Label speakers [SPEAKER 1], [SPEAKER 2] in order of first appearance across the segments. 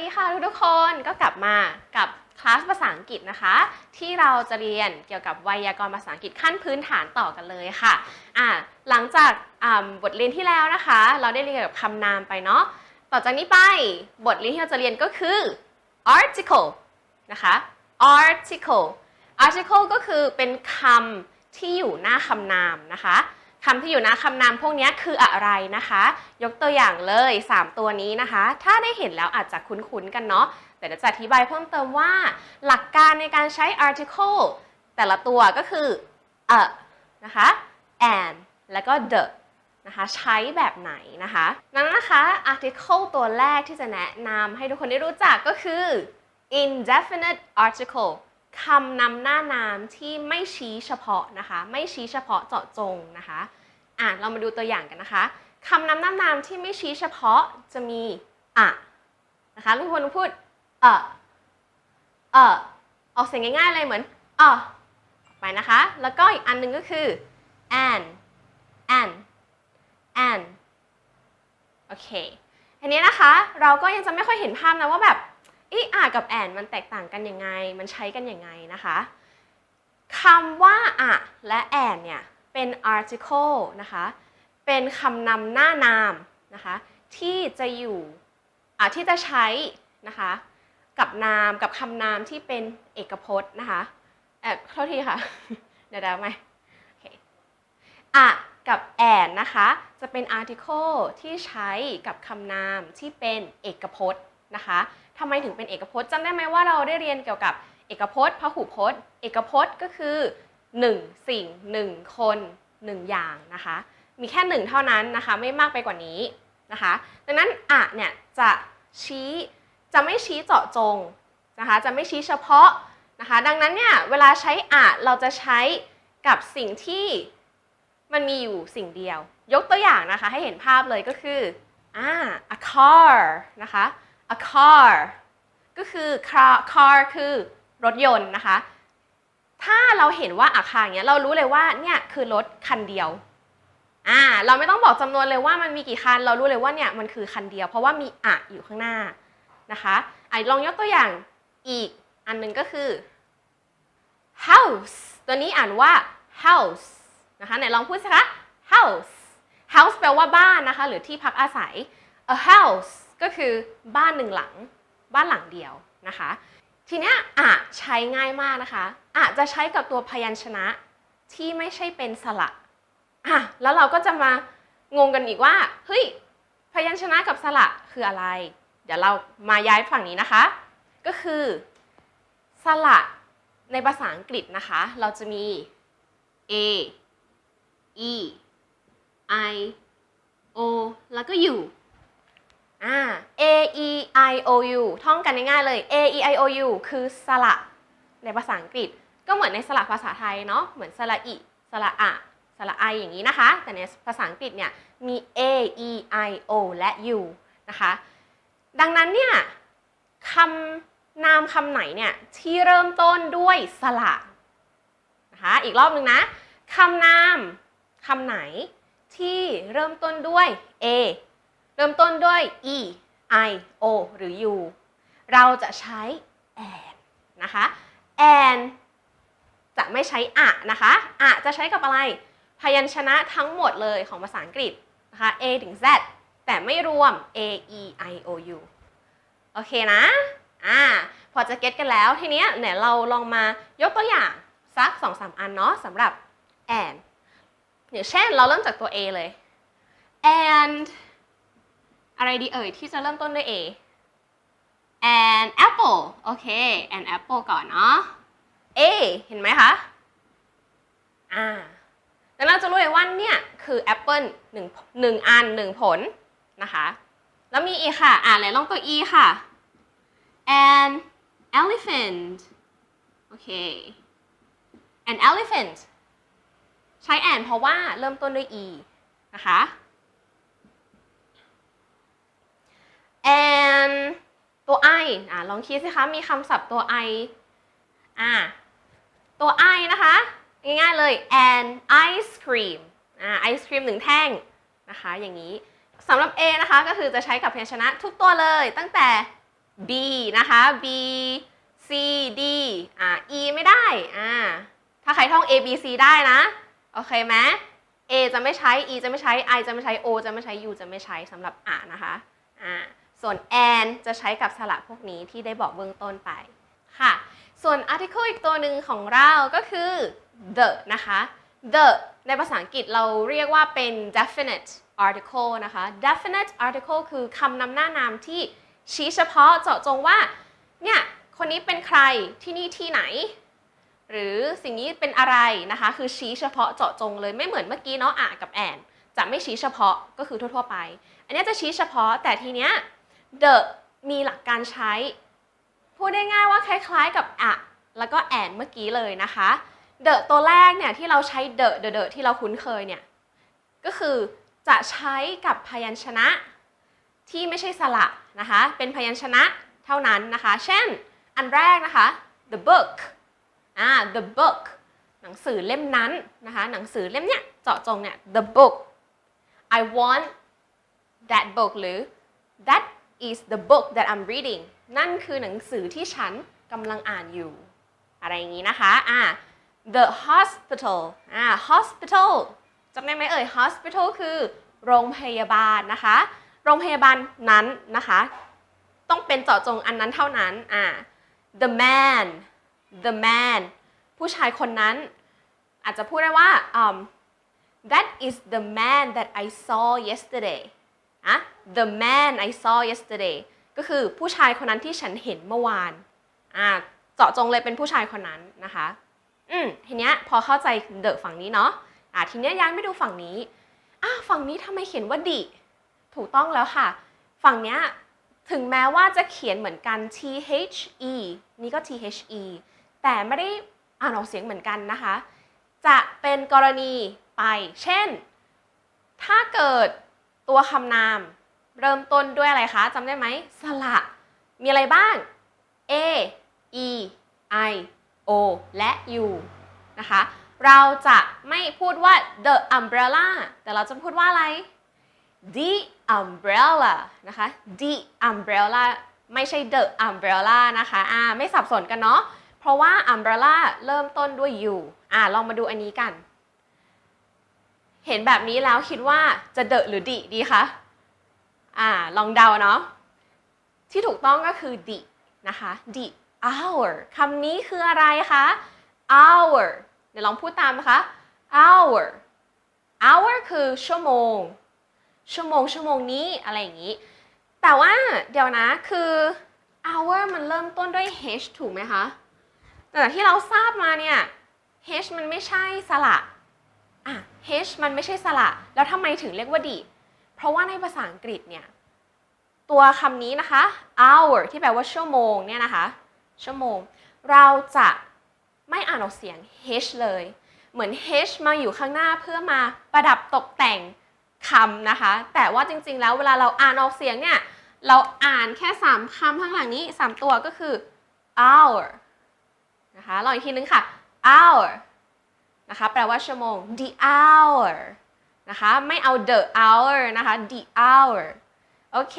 [SPEAKER 1] ดีค่ะทุกๆคนก็กลับมากับคลาสภาษาอังกฤษนะคะ ที่เราจะเรียนเกี่ยวกับไวยากรณ์ภาษาอังกฤษขั้นพื้นฐานต่อกันเลยค่ะอ่าหลังจากบทเรียนที่แล้วนะคะ เราได้เรียนเกี่ยวกับคำนามไปเนาะต่อจากนี้ไปบทเรียนที่เราจะเรียนก็คือ article นะคะ article article ก็คือเป็นคำที่อยู่หน้าคำนามนะคะ คำที่อยู่หน้าคำนามพวกนี้คืออะไรนะคะ ยกตัวอย่างเลย 3 ตัวนี้นะคะ ถ้าได้เห็นแล้วอาจจะคุ้นๆกันเนาะแต่เดี๋ยวจะอธิบายเพิ่มเติมว่า หลักการในการใช้ article แต่ละตัวก็คือ a นะคะ and แล้วก็ the นะคะใช้แบบไหนนะคะนั้นนะคะ article ตัวแรกที่จะแนะนำให้ทุกคนได้รู้จักก็คือ indefinite article คำนำหน้านามที่ไม่ชี้เฉพาะนะคะ ไม่ชี้เฉพาะเจาะจงนะคะอะเรามาดูตัวอย่างกันนะคะคำนำหน้านามที่ไม่ชี้เฉพาะจะมีอะนะคะทุกคนพูดเออเออออกเสียงง่ายๆเลยเหมือนเออไปนะคะ แล้วก็อีกอันหนึงก็คือ an an an โอเคทีนี้นะคะเราก็ยังจะไม่ค่อยเห็นภาพนะว่าแบบ อีอ่ากับแอนมันแตกต่างกันยังไง มันใช้กันยังไงนะคะคำว่าอะและแอนเนี่ยเป็น article นะคะ เป็นคำนำหน้านามนะคะที่จะอยู่อ่าที่จะใช้นะคะกับนามกับคำนามที่เป็นเอกพจน์นะคะเอ่อโทษทีค่ะ เดี๋ยวๆไหมอเคอะกับแอนนะคะ จะเป็น article ที่ใช้กับคำนามที่เป็นเอกพจน์ นะคะทำไมถึงเป็นเอกพจน์จำได้ไหมว่าเราได้เรียนเกี่ยวกับเอกพจน์พหุพจน์ เอกพจน์ก็คือหนึ่งสิ่งหนึ่งคนหนึ่งอย่างนะคะ มีแค่หนึ่งเท่านั้นนะคะ ไม่มากไปกว่านี้นะคะ ดังนั้นอะเนี่ยจะชี้จะไม่ชี้เจาะจงนะคะ จะไม่ชี้เฉพาะนะคะ ดังนั้นเนี่ยเวลาใช้อะเราจะใช้กับสิ่งที่มันมีอยู่สิ่งเดียว ยกตัวอย่างนะคะให้เห็นภาพเลยก็คืออ่า a car นะคะ a car ก็คือ car car คือรถยนต์นะคะ ถ้าเราเห็นว่าอาคารเนี้ยเรารู้เลยว่าเนี่ยคือรถคันเดียวอ่าเราไม่ต้องบอกจำนวนเลยว่ามันมีกี่คัน เรารู้เลยว่าเนี่ยมันคือคันเดียว เพราะว่ามีอะอยู่ข้างหน้านะคะไอะลองยกตัวอย่างอีกอันหนึ่งก็คือ house ตัวนี้อ่านว่า house นะคะไหนลองพูดสิคะ house house แปลว่าบ้านนะคะ หรือที่พักอาศัย a house ก็คือบ้านหนึ่งหลัง บ้านหลังเดียวนะคะ ทีนี้ยอะใช้ง่ายมากนะคะอะจะใช้กับตัวพยัญชนะที่ไม่ใช่เป็นสระอะแล้วเราก็จะมางงกันอีกว่าเฮ้ยพยัญชนะกับสระคืออะไร เดี๋ยวเรามาย้ายฝั่งนี้นะคะ ก็คือสระในภาษาอังกฤษนะคะ เราจะมี a e i o แล้วก็ u อ่า a e i o u ท่องกันง่ายๆเลย a e i o u คือสระในภาษาอังกฤษ ก็เหมือนในสระภาษาไทยเนาะเหมือนสระอิสระอะสระไออย่างนี้นะคะ แต่ในภาษาอังกฤษเนี่ยมี a e i o และ u นะคะ ดังนั้นเนี่ยคำนามคำไหนเนี่ยที่เริ่มต้นด้วยสระนะคะอีกรอบหนึ่งนะคำนามคำไหนที่เริ่มต้นด้วย a เริ่มต้นด้วย e i o หรือ u เราจะใช้ and นะคะ and จะไม่ใช้อะนะคะอะจะใช้กับอะไร พยัญชนะทั้งหมดเลยของภาษาอังกฤษนะคะ a ถึง z แต่ไม่รวม a e i o u โอเคนะ อ่า พอจะเก็ตกันแล้ว ทีเนี้ยเนี่ยเราลองมายกตัวอย่างสัก2-3อันเนาะสำหรับ and อย่างเช่นเราเริ่มจากตัว a เลย and อะไรดีเอ่ยที่จะเริ่มต้นด้วย A and apple โอเค and apple ก่อนเนาะ A เห็นไหมคะ อ่าแล้วเราจะรู้เลยว่าเนี่ยคือแอปเปิลหนึ่งหนึ่งอันหนึ่งผลนะคะ แล้วมีอีกค่ะ อ่าไหนลองตัว E ค่ะ an elephant โอเค an elephant ใช้ an เพราะว่าเริ่มต้นด้วย e นะคะ and ตัว i อะลองคิดสิคะ มีคำศัพท์ตัว i อะตัว i นะคะ ง่ายๆเลย and ice cream อ่าไอศครีมหนึ่งแท่งนะคะ อย่างนี้สำหรับ a นะคะก็คือจะใช้กับพยัญชนะทุกตัวเลยตั้งแต่ B นะคะ B C D อ่า E ไม่ได้อ่าถ้าใครท่อง A B C ได้นะ โอเคไหม A จะไม่ใช้ E จะไม่ใช้ I จะไม่ใช้ O จะไม่ใช้ U จะไม่ใช้สำหรับอ่านะคะอ่า ส่วน and จะใช้กับสระพวกนี้ที่ได้บอกเบื้องต้นไปค่ะ ส่วน article อีกตัวหนึ่งของเราก็คือ the นะคะ the ในภาษาอังกฤษเราเรียกว่าเป็น definite article นะคะ definite article คือคำนำหน้านามที่ชี้เฉพาะเจาะจงว่า เนี่ย คนนี้เป็นใครที่นี่ที่ไหน หรือสิ่งนี้เป็นอะไรนะคะ คือชี้เฉพาะเจาะจงเลยไม่เหมือนเมื่อกี้เนาะอะกับแอนจะไม่ชี้เฉพาะก็คือทั่ว ๆ ไป อันนี้จะชี้เฉพาะแต่ทีเนี้ย the มีหลักการใช้ พูดได้ง่ายว่าคล้ายๆกับอะแล้วก็แอนเมื่อกี้เลยนะคะ the ตัวแรกเนี่ยที่เราใช้ the the the ที่เราคุ้นเคยเนี่ย ก็คือจะใช้กับพยัญชนะที่ไม่ใช่สระนะคะ เป็นพยัญชนะเท่านั้นนะคะ เช่น อันแรกนะคะ the book อ่า the book หนังสือเล่มนั้นนะคะ หนังสือเล่มเนี้ยเจาะจงเนี่ย the book I want that book หรือ that is the book that I'm reading นั่นคือหนังสือที่ฉันกำลังอ่านอยู่ อะไรอย่างนี้นะคะอ่า the hospital อ่า hospital จำได้ไหมเอ่ย hospital คือโรงพยาบาลนะคะ โรงพยาบาลนั้นนะคะ ต้องเป็นเจาะจงอันนั้นเท่านั้นอ่า the man the man ผู้ชายคนนั้น อาจจะพูดได้ว่า um, that is the man that I saw yesterday อะ the man I saw yesterday ก็คือผู้ชายคนนั้นที่ฉันเห็นเมื่อวานอ่าเจาะจงเลยเป็นผู้ชายคนนั้นนะคะ อืมทีเนี้ยพอเข้าใจเดอะฝั่งนี้เนาะอ่าทีเนี้ยย้ายไปดูฝั่งนี้อ้าฝั่งนี้ทำไมเขียนว่าดิถูกต้องแล้วค่ะ ฝั่งเนี้ยถึงแม้ว่าจะเขียนเหมือนกัน T H E นี่ก็ T H E แต่ไม่ได้อ่านออกเสียงเหมือนกันนะคะ จะเป็นกรณีไป เช่น ถ้าเกิด ตัวคำนามเริ่มต้นด้วยอะไรคะจำได้ไหมสระ มีอะไรบ้าง A E I O และ U นะคะ เราจะไม่พูดว่า the umbrella แต่เราจะพูดว่าอะไร the umbrella นะคะ the umbrella ไม่ใช่ the umbrella นะคะอ่าไม่สับสนกันเนาะ เพราะว่า umbrella เริ่มต้นด้วย u อ่าลองมาดูอันนี้กัน เห็นแบบนี้แล้วคิดว่าจะเดอะหรือดิดีคะอ่าลองเดาเนาะที่ถูกต้องก็คือ the นะคะ the hour คำนี้คืออะไรคะ hour เดี๋ยวลองพูดตามนะคะ hour hour คือชั่วโมง ชั่วโมง ชั่วโมงนี้อะไรอย่างนี้ แต่ว่าเดี๋ยวนะคือ hour มันเริ่มต้นด้วย h ถูกไหมคะ แต่ที่เราทราบมาเนี่ย h มันไม่ใช่สระ อะ h มันไม่ใช่สระ แล้วทำไมถึงเรียกว่าดิเพราะว่าในภาษาอังกฤษเนี่ย ตัวคำนี้นะคะ hour ที่แปลว่าชั่วโมงเนี่ยนะคะ ชั่วโมง เราจะไม่อ่านออกเสียง h เลย เหมือน h มาอยู่ข้างหน้าเพื่อมาประดับตกแต่งคำนะคะ แต่ว่าจริงๆ แล้วเวลาเราอ่านออกเสียงเนี่ย เราอ่านแค่ 3คำข้างหลังนี้ 3 ตัวก็คือ hour นะคะลองอีกทีนึงค่ะ hour นะคะแปลว่าชั่วโมง the hour นะคะไม่เอา the hour นะคะ the hour โอเค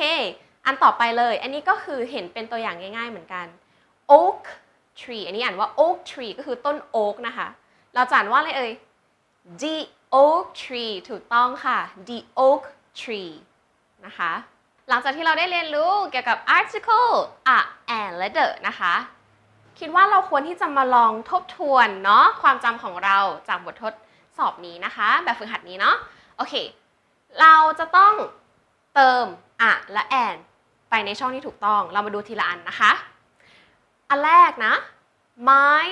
[SPEAKER 1] อันต่อไปเลย อันนี้ก็คือเห็นเป็นตัวอย่างง่ายๆเหมือนกัน oak tree อันนี้อ่านว่า oak tree ก็คือต้นโอ๊กนะคะ เราจะอ่านว่าอะไรเอ่ย the oak tree ถูกต้องค่ะ the oak tree นะคะ หลังจากที่เราได้เรียนรู้เกี่ยวกับ article a and และ the นะคะ คิดว่าเราควรที่จะมาลองทบทวนเนาะความจำของเราจากบททดสอบนี้นะคะ แบบฝึกหัดนี้เนาะโอเค เราจะต้องเติมอะและ and ไปในช่องที่ถูกต้อง เรามาดูทีละอันนะคะ อันแรกนะ my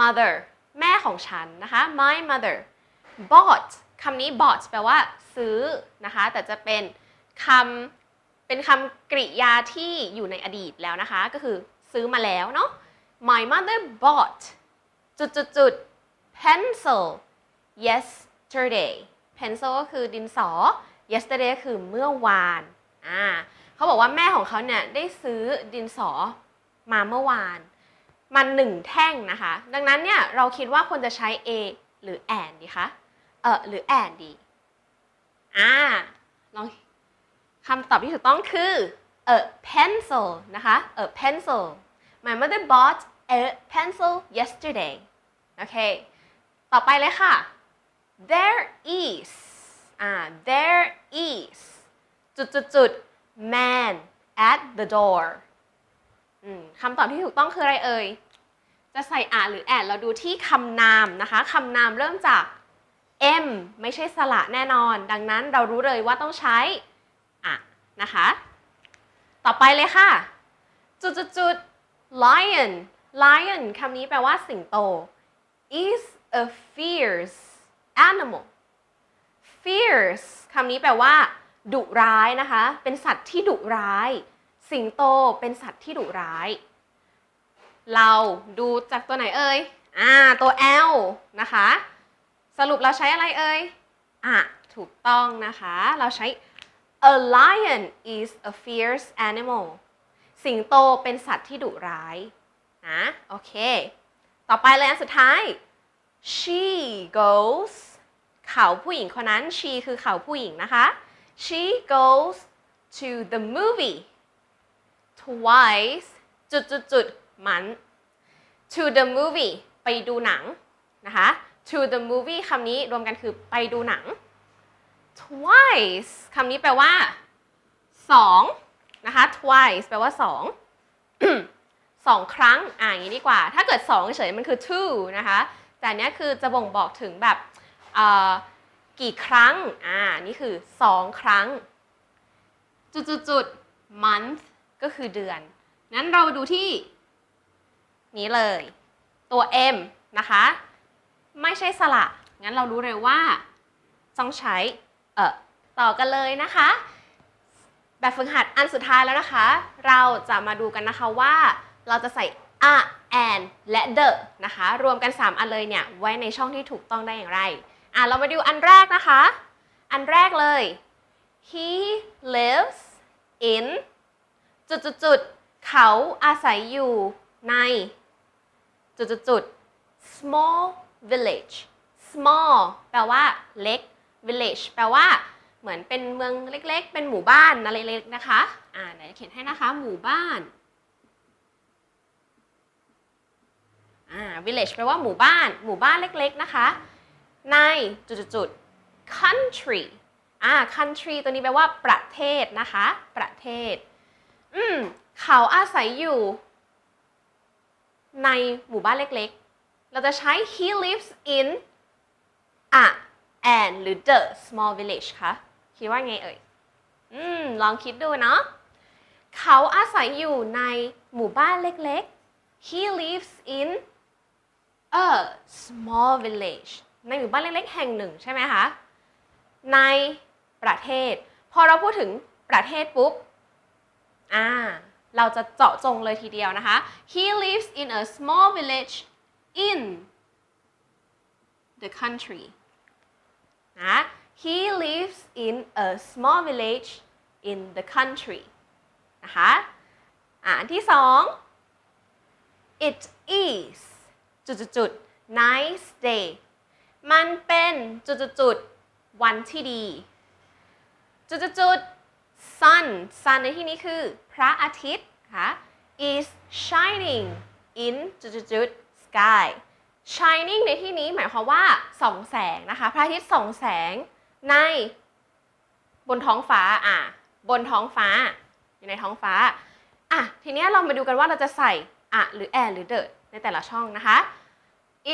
[SPEAKER 1] mother แม่ของฉันนะคะ my mother bought คำนี้ bought แปลว่าซื้อนะคะ แต่จะเป็นคำเป็นคำกริยาที่อยู่ในอดีตแล้วนะคะ ก็คือซื้อมาแล้วเนาะ my mother bought จุดจุดจุด pencil yesterday pencil ก็คือดินสอ yesterday ก็คือเมื่อวานอ่าเขาบอกว่าแม่ของเขาเนี่ยได้ซื้อดินสอมาเมื่อวาน มันหนึ่งแท่งนะคะ ดังนั้นเนี่ยเราคิดว่าควรจะใช้ a หรือ and ดีคะเออหรือ and ดีอ่าลองคำตอบที่ถูกต้องคือ a pencil นะคะ a pencil my mother bought a pencil yesterday โอเค ต่อไปเลยค่ะ there is อ่า there is จุดจุดจุด man at the door คำตอบที่ถูกต้องคืออะไรเอ่ย จะใส่อะหรือแอดเราดูที่คำนามนะคะ คำนามเริ่มจาก m ไม่ใช่สระแน่นอน ดังนั้นเรารู้เลยว่าต้องใช้อะนะคะ ต่อไปเลยค่ะ จุดจุดจุด lion lion คำนี้แปลว่าสิงโต is a fierce animal fierce คำนี้แปลว่าดุร้ายนะคะ เป็นสัตว์ที่ดุร้าย สิงโตเป็นสัตว์ที่ดุร้าย เราดูจากตัวไหนเอ่ย อ่า ตัว L นะคะ สรุปเราใช้อะไรเอ่ย อะ ถูกต้องนะคะ เราใช้ a lion is a fierce animal สิงโตเป็นสัตว์ที่ดุร้าย นะโอเค ต่อไปเลยอันสุดท้าย she goes เขาผู้หญิงคนนั้น she คือเขาผู้หญิงนะคะ she goes to the movie twice จุดจุดจุดมัน to the movie ไปดูหนังนะคะ to the movie คำนี้รวมกันคือไปดูหนัง twice คำนี้แปลว่าสองนะคะ twice แปลว่าสอง สองครั้งอ่าอย่างนี้ดีกว่า ถ้าเกิดสองเฉยๆมันคือ two นะคะ แต่เนี้ยคือจะบ่งบอกถึงแบบกี่ครั้งอ่านี่คือสองครั้ง จุดๆๆ month ก็คือเดือน นั้นเราดูที่ นี้เลย ตัว M นะคะ ไม่ใช่สระ งั้นเรารู้เลยว่า ต้องใช้ เออต่อกันเลยนะคะ แบบฝึกหัดอันสุดท้ายแล้วนะคะ เราจะมาดูกันนะคะว่า เราจะใส่ a and และ the นะคะ รวมกัน 3 อันเลยเนี่ยไว้ในช่องที่ถูกต้องได้อย่างไรอะเรามาดูอันแรกนะคะ อันแรกเลย he lives in จุดจุดจุดๆๆเขาอาศัยอยู่ใน จุดจุดจุดๆ small village small แปลว่าเล็ก village แปลว่าเหมือนเป็นเมืองเล็กๆ เป็นหมู่บ้านอะไรเล็กๆนะคะ อ่าไหนเขียนให้นะคะ หมู่บ้าน อ่า village แปลว่าหมู่บ้าน หมู่บ้านเล็กๆนะคะ ในจุดๆๆ country อ่า country ตัวนี้แปลว่าประเทศนะคะ ประเทศ อืม เขาอาศัยอยู่ ในหมู่บ้านเล็กๆ เราจะใช้ he lives in a and หรือ the small village คะคิดว่าไงเอ่ย อืม ลองคิดดูเนาะ เขาอาศัยอยู่ในหมู่บ้านเล็กๆ he lives in a small village ในหมู่บ้านเล็กๆ แห่งหนึ่งใช่ไหมคะ ในประเทศ พอเราพูดถึงประเทศปุ๊บ อ่า เราจะเจาะจงเลยทีเดียวนะคะ he lives in a small village in the country นะ he lives in a small village in the country นะคะ อ่าอันที่สอง it is จุดๆ nice day มันเป็นจุดๆ วันที่ดี จุดๆ sun sun ในที่นี้คือ พระอาทิตย์ค่ะ is shining in จุดๆ sky shining ในที่นี้หมายความว่าส่องแสงนะคะ พระอาทิตย์ส่องแสงในบนท้องฟ้าอะบนท้องฟ้า อยู่ในท้องฟ้าอะทีนี้เรามาดูกันว่าเราจะใส่อะหรือแอหรือเดในแต่ละช่องนะคะ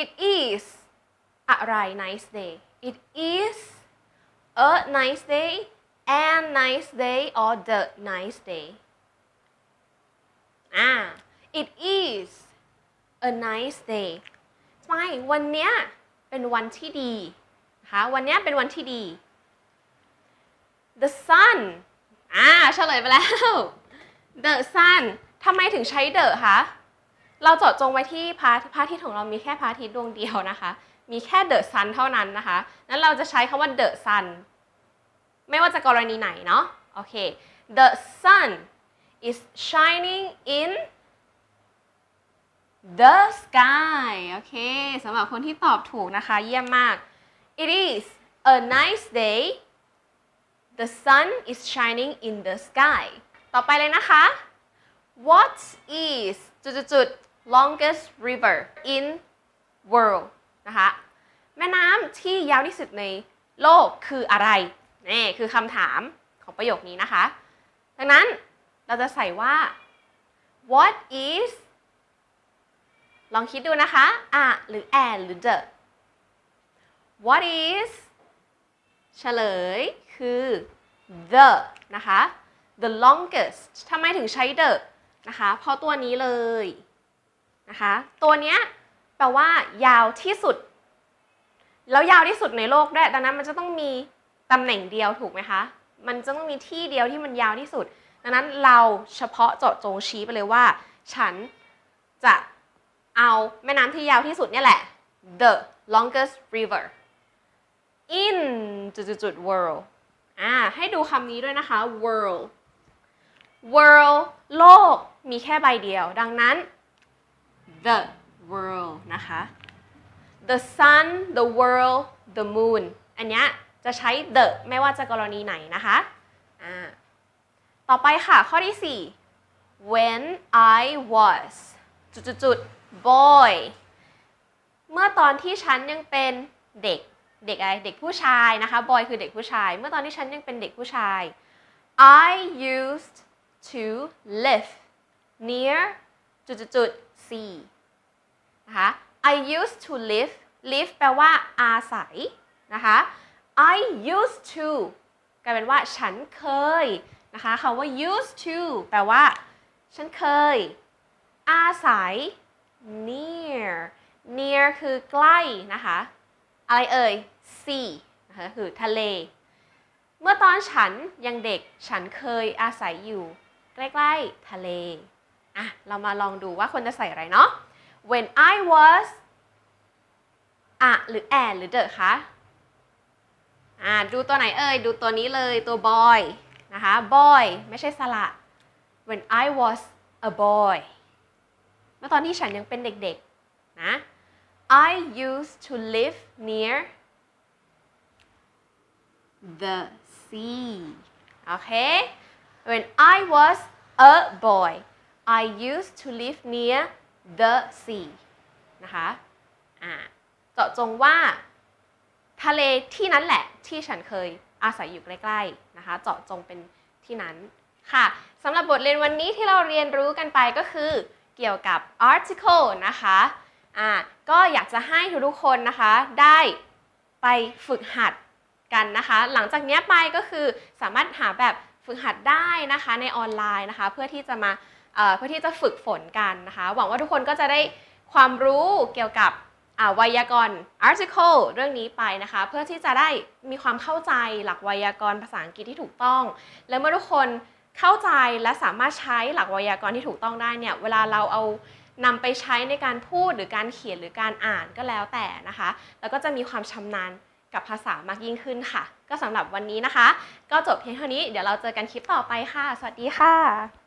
[SPEAKER 1] it is อะไร nice day it is a nice day and nice day or the nice day อ่า it is a nice day ไม่วันเนี้ยเป็นวันที่ดีนะคะวันเนี้ยเป็นวันที่ดี the sun อ่าเฉลยไปแล้ว the sun ทำไมถึงใช้ the คะ เราเจาะจงไว้ที่พระพระอาทิตย์ของเรามีแค่พระอาทิตย์ดวงเดียวนะคะ มีแค่ the sun เท่านั้นนะคะนั้นเราจะใช้คำว่า the sun ไม่ว่าจะกรณีไหนเนาะโอเค the sun is shining in the sky โอเคสำหรับคนที่ตอบถูกนะคะ เยี่ยมมาก it is a nice day the sun is shining in the sky ต่อไปเลยนะคะ What is จุดๆ longest river in world นะคะ แม่น้ำที่ยาวที่สุดในโลกคืออะไรนี่คือคำถามของประโยคนี้นะคะ ดังนั้นเราจะใส่ว่า what is ลองคิดดูนะคะอะหรือ and หรือ the what is เฉลยคือ the นะคะ the longest ทำไมถึงใช้ the นะคะ เพราะตัวนี้เลย นะคะ ตัวเนี้ยแปลว่ายาวที่สุด แล้วยาวที่สุดในโลกด้วยดังนั้นมันจะต้องมีตำแหน่งเดียวถูกไหมคะ มันจะต้องมีที่เดียวที่มันยาวที่สุด ดังนั้นเราเฉพาะเจาะจงชี้ไปเลยว่า ฉันจะเอาแม่น้ำที่ยาวที่สุดเนี่ยแหละ the longest river in จุดๆ world อ่าให้ดูคำนี้ด้วยนะคะ world world โลกมีแค่ใบเดียว ดังนั้น the world นะคะ the sun the world the moon อันเนี้ยจะใช้ the ไม่ว่าจะกรณีไหนนะคะอ่าต่อไปค่ะ ข้อที่ 4 when I was จุดๆๆ boy เมื่อตอนที่ฉันยังเป็นเด็กเด็กอะไรเด็กผู้ชายนะคะ boy คือเด็กผู้ชาย เมื่อตอนที่ฉันยังเป็นเด็กผู้ชาย I used to live near จุดๆ ๆ sea นะคะ I used to live live แปลว่าอาศัยนะคะ I used to กลายเป็นว่าฉันเคยนะคะคำว่า used to แปลว่า ฉันเคย อาศัย near near คือใกล้นะคะ อะไรเอ่ย sea นะคะคือทะเล เมื่อตอนฉันยังเด็กฉันเคยอาศัยอยู่ ใกล้ ๆ ทะเล อะ เรามาลองดูว่าคนจะใส่อะไรเนาะ when I was อะหรือ and หรือ the คะ อ่า ดูตัวไหนเอ่ย ดูตัวนี้เลยตัว boy นะคะ boy ไม่ใช่สระ when I was a boy เมื่อตอนที่ฉันยังเป็นเด็กๆ นะ I used to live near the sea โอเค when I was a boy I used to live near the sea นะคะเจาะจงว่า ทะเลที่นั้นแหละที่ฉันเคยอาศัยอยู่ใกล้ๆนะคะ เจาะจงเป็นที่นั้นค่ะสำหรับบทเรียนวันนี้ที่เราเรียนรู้กันไปก็คือเกี่ยวกับ article นะคะอ่าก็อยากจะให้ทุกๆคนนะคะได้ไปฝึกหัดกันนะคะ หลังจากนี้ไปก็คือสามารถหาแบบฝึกหัดได้นะคะในออนไลน์นะคะ เพื่อที่จะมา เพื่อที่จะฝึกฝนกันนะคะ หวังว่าทุกคนก็จะได้ความรู้เกี่ยวกับไวยากรณ์ article เรื่องนี้ไปนะคะ เพื่อที่จะได้มีความเข้าใจหลักไวยากรณ์ภาษาอังกฤษที่ถูกต้อง และเมื่อทุกคนเข้าใจและสามารถใช้หลักไวยากรณ์ที่ถูกต้องได้เนี่ยเวลาเราเอานำไปใช้ในการพูดหรือการเขียนหรือการอ่านก็แล้วแต่นะคะ แล้วก็จะมีความชำนาญกับภาษามากยิ่งขึ้นค่ะ ก็สำหรับวันนี้นะคะ ก็จบเพียงเท่านี้ เดี๋ยวเราเจอกันคลิปต่อไปค่ะ สวัสดีค่ะ